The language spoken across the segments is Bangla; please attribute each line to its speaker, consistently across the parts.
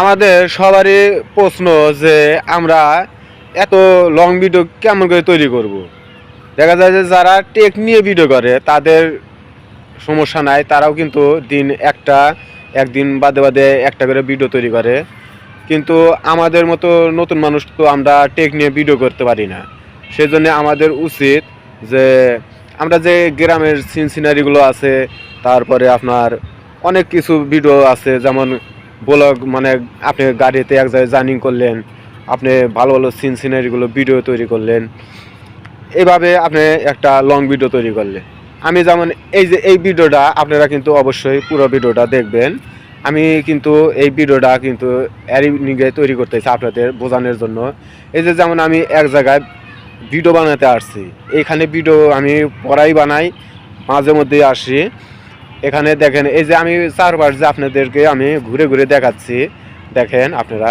Speaker 1: আমাদের সবারই প্রশ্ন যে আমরা এত লং ভিডিও কেমন করে তৈরি করব। দেখা যায় যে যারা টেক নিয়ে ভিডিও করে, তাদের সমস্যা নাই, তারাও কিন্তু দিন একটা, একদিন বাদে বাদে একটা করে ভিডিও তৈরি করে কিন্তু আমাদের মতো নতুন মানুষ তো আমরা টেক নিয়ে ভিডিও করতে পারি না সেই সেজন্য আমাদের উচিত যে আমরা যে গ্রামের সিন সিনারিগুলো আছে, তারপরে আপনার অনেক কিছু ভিডিও আছে, যেমন ব্লগ মানে আপনি গাড়িতে এক জায়গায় জার্নিং করলেন, আপনি ভালো ভালো সিন সিনারিগুলো ভিডিও তৈরি করলেন। এভাবে আপনি একটা লং ভিডিও তৈরি করলেন। আমি যেমন এই যে, এই ভিডিওটা আপনারা কিন্তু অবশ্যই পুরো ভিডিওটা দেখবেন। আমি কিন্তু এই ভিডিওটা কিন্তু নিগে তৈরি করতেছি আপনাদের বোঝানোর জন্য। এই যে যেমন আমি এক জায়গায় ভিডিও বানাতে আসছি এইখানে ভিডিও আমি পড়াই বানাই, মাঝে মধ্যে আসি। এখানে দেখেন, এই যে আমি চারবার যে আপনাদেরকে আমি ঘুরে ঘুরে দেখাচ্ছি, দেখেন আপনারা।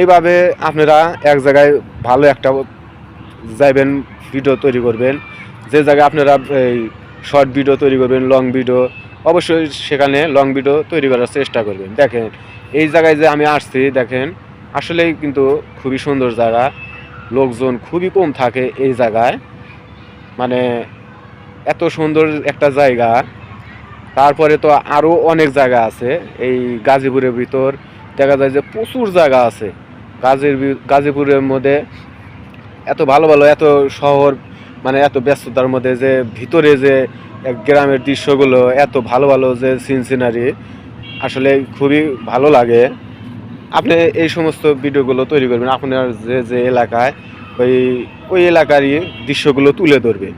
Speaker 1: এইভাবে আপনারা এক জায়গায় ভালো একটা যাইবেন ভিডিও তৈরি করবেন। যে জায়গায় আপনারা এই শর্ট ভিডিও তৈরি করবেন লং ভিডিও অবশ্যই সেখানে লং ভিডিও তৈরি করার চেষ্টা করবেন। দেখেন, এই জায়গায় যে আমি আসছি, দেখেন, আসলেই কিন্তু খুবই সুন্দর জায়গা। লোকজন খুবই কম থাকে এই জায়গায়। মানে এত সুন্দর একটা জায়গা। তারপরে তো আরও অনেক জায়গা আছে। এই গাজীপুরের ভিতর দেখা যায় যে প্রচুর জায়গা আছে। গাজীর গাজীপুরের মধ্যে এত ভালো ভালো, এত শহর মানে এত ব্যস্ততার মধ্যে যে ভিতরে যে গ্রামের দৃশ্যগুলো, এত ভালো ভালো যে সিন সিনারি আসলে খুবই ভালো লাগে। আপনি এই সমস্ত ভিডিওগুলো তৈরি করবেন, আপনার যে যে এলাকায়, ওই ওই এলাকারই দৃশ্যগুলো তুলে ধরবেন।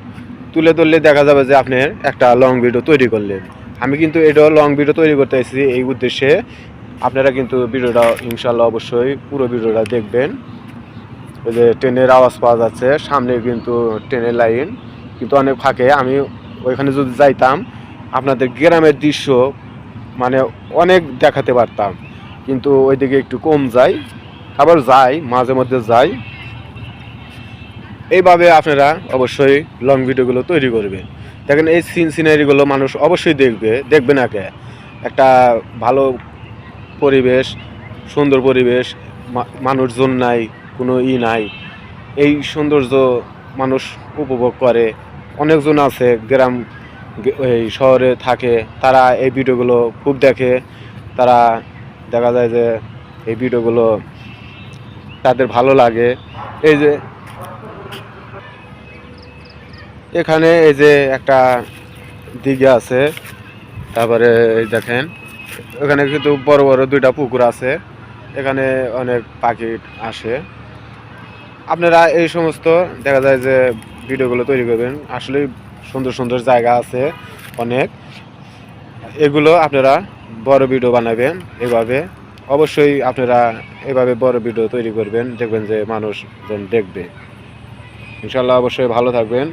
Speaker 1: তুলে ধরলে দেখা যাবে যে আপনি একটা লং ভিডিও তৈরি করলেন। আমি কিন্তু এটাও লং ভিডিও তৈরি করতে এসেছি এই উদ্দেশ্যে। আপনারা কিন্তু ভিডিওটা ইনশাল্লাহ অবশ্যই পুরো ভিডিওটা দেখবেন। ওই যে ট্রেনের আওয়াজ পাওয়া যাচ্ছে, সামনে কিন্তু ট্রেনের লাইন, কিন্তু অনেক ফাঁকে। আমি ওইখানে যদি যাইতাম, আপনাদের গ্রামের দৃশ্য মানে অনেক দেখাতে পারতাম। কিন্তু ওইদিকে একটু কম যাই, আবার যাই, মাঝে মধ্যে যাই। এইভাবে আপনারা অবশ্যই লং ভিডিওগুলো তৈরি করবেন। দেখেন এই সিন সিনারিগুলো মানুষ অবশ্যই দেখবে দেখবে না কে? একটা ভালো পরিবেশ, সুন্দর পরিবেশ মানুষজন নাই, কোনো ই নাই। এই সৌন্দর্য মানুষ উপভোগ করে। অনেকজন আছে, গ্রাম এই শহরে থাকে, তারা এই ভিডিওগুলো খুব দেখে। তারা দেখা যায় যে এই ভিডিওগুলো তাদের ভালো লাগে। এই যে এখানে এই যে একটা দিঘা আছে, তারপরে দেখেন, এখানে কিন্তু বড় বড় দুইটা পুকুর আছে, এখানে অনেক পাখি আসে। আপনারা এই সমস্ত দেখা যায় যে ভিডিওগুলো তৈরি করবেন, আসলে সুন্দর সুন্দর জায়গা আছে অনেক। এগুলো আপনারা বড় ভিডিও বানাবেন এভাবে। অবশ্যই আপনারা এভাবে বড় ভিডিও তৈরি করবেন, দেখবেন যে মানুষজন দেখবে। ইনশাল্লাহ অবশ্যই ভালো থাকবেন।